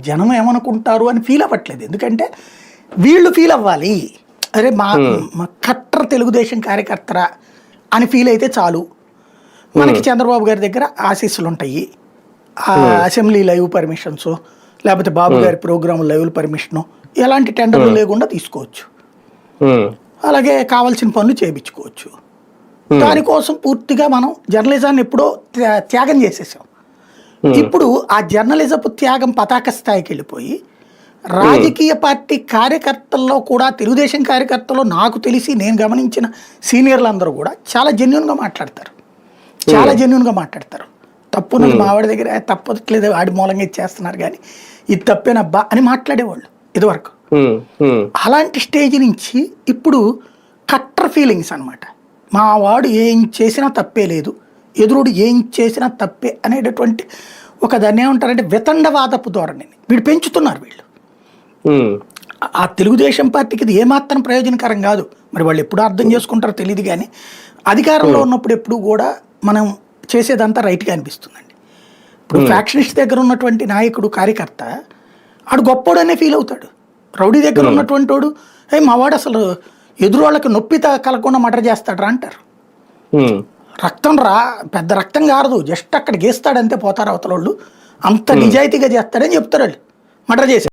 జనం ఏమనుకుంటారు అని ఫీల్ అవ్వట్లేదు. ఎందుకంటే వీళ్ళు ఫీల్ అవ్వాలి. అరే మా మా కట్టర్ తెలుగుదేశం కార్యకర్తరా అని ఫీల్ అయితే చాలు. మనకి చంద్రబాబు గారి దగ్గర ఆశీస్సులు ఉంటాయి అసెంబ్లీ లైవ్ పర్మిషన్స్ లేకపోతే బాబు గారి ప్రోగ్రామ్ లైవ్ పర్మిషను ఎలాంటి టెండర్లు లేకుండా తీసుకోవచ్చు. అలాగే కావాల్సిన పనులు చేయించుకోవచ్చు దానికోసం పూర్తిగా మనం జర్నలిజాన్ని ఎప్పుడో త్యా- త్యాగం చేసేసాం. ఇప్పుడు ఆ జర్నలిజపు త్యాగం పతాక స్థాయికి వెళ్ళిపోయి రాజకీయ పార్టీ కార్యకర్తల్లో కూడా తెలుగుదేశం కార్యకర్తలు నాకు తెలిసి నేను గమనించిన సీనియర్లు అందరూ కూడా చాలా జెన్యున్గా మాట్లాడతారు. చాలా జెన్యున్గా మాట్లాడతారు. తప్పున్నది మా వాడి దగ్గర "ఏ, తప్పట్లేదు ఆడి మూలంగా ఇచ్చేస్తున్నారు కానీ ఇది తప్పేనబ్బా అని మాట్లాడేవాళ్ళు ఇదివరకు. అలాంటి స్టేజ్ నుంచి ఇప్పుడు కట్టర్ ఫీలింగ్స్ అన్నమాట. మా వాడు ఏం చేసినా తప్పే లేదు. ఎదురుడు ఏం చేసినా తప్పే అనేటటువంటి ఒక దాన్ని ఏమంటారంటే వితండవాదపు ధోరణిని. వీడు పెంచుతున్నారు వీళ్ళు. ఆ తెలుగుదేశం పార్టీకి ఇది ఏమాత్రం ప్రయోజనకరం కాదు. మరి వాళ్ళు ఎప్పుడు అర్థం చేసుకుంటారో తెలియదు కానీ అధికారంలో ఉన్నప్పుడు ఎప్పుడు కూడా మనం చేసేదంతా రైట్గా అనిపిస్తుందండి. ఇప్పుడు ఫ్యాక్షనిస్ట్ దగ్గర ఉన్నటువంటి నాయకుడు కార్యకర్త ఆడు గొప్పోడు అనే ఫీల్ అవుతాడు. రౌడీ దగ్గర ఉన్నటువంటి వాడు ఏ మావాడు అసలు ఎదురు వాళ్ళకి నొప్పి కలగకుండా మటర్ చేస్తాడు అంటారు. రక్తం రా పెద్ద రక్తం కారదు జస్ట్ అక్కడ గీస్తాడంతే పోతారు అవతల వాళ్ళు అంత నిజాయితీగా చేస్తాడని చెప్తారు వాళ్ళు. మటర్ చేసి